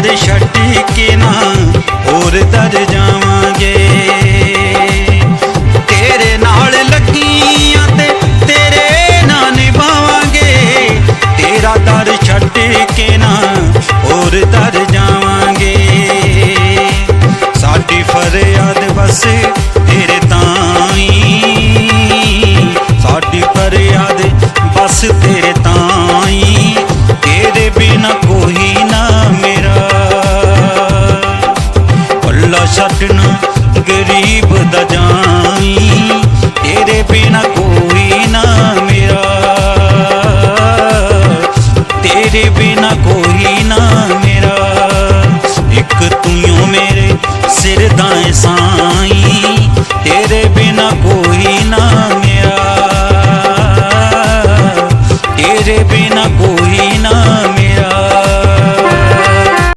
ਛੱਡੀ ਨਾ ਹੋਰ ਦਰ ਜਾਵਾਂਗੇ। ਤੇਰੇ ਨਾਲ ਲੱਗੀਆਂ ਤੇ ਤੇਰੇ ਨਾਲ ਨਿਭਾਵਾਂਗੇ। ਤੇਰਾ ਦਰ ਛੱਡ ਕੇ ਨਾ ਹੋਰ ਦਰ ਜਾਵਾਂਗੇ। ਸਾਡੀ ਫਰਿਆਦ ਬਸ ਤੇਰੇ ਤਾਈ ਸਾਡੀ ਫਰਿਆਦ ਬਸ ਤੇਰੇ ਤਾਈ ਛੱਡਣਾ ਗਰੀਬ ਦਾ ਜਾਈ। ਤੇਰੇ ਬਿਨਾ ਕੋਈ ਨਾ ਮੇਰਾ। ਤੇਰੇ ਬਿਨਾ ਕੋਈ ਨਾ ਮੇਰਾ। ਇੱਕ ਤੂੰ ਮੇਰੇ ਸਿਰ ਦਾ ਸਾਈ। ਤੇਰੇ ਬਿਨਾ ਕੋਈ ਨਾ ਮੇਰਾ। ਤੇਰੇ ਬਿਨਾ ਕੋਈ ਨਾ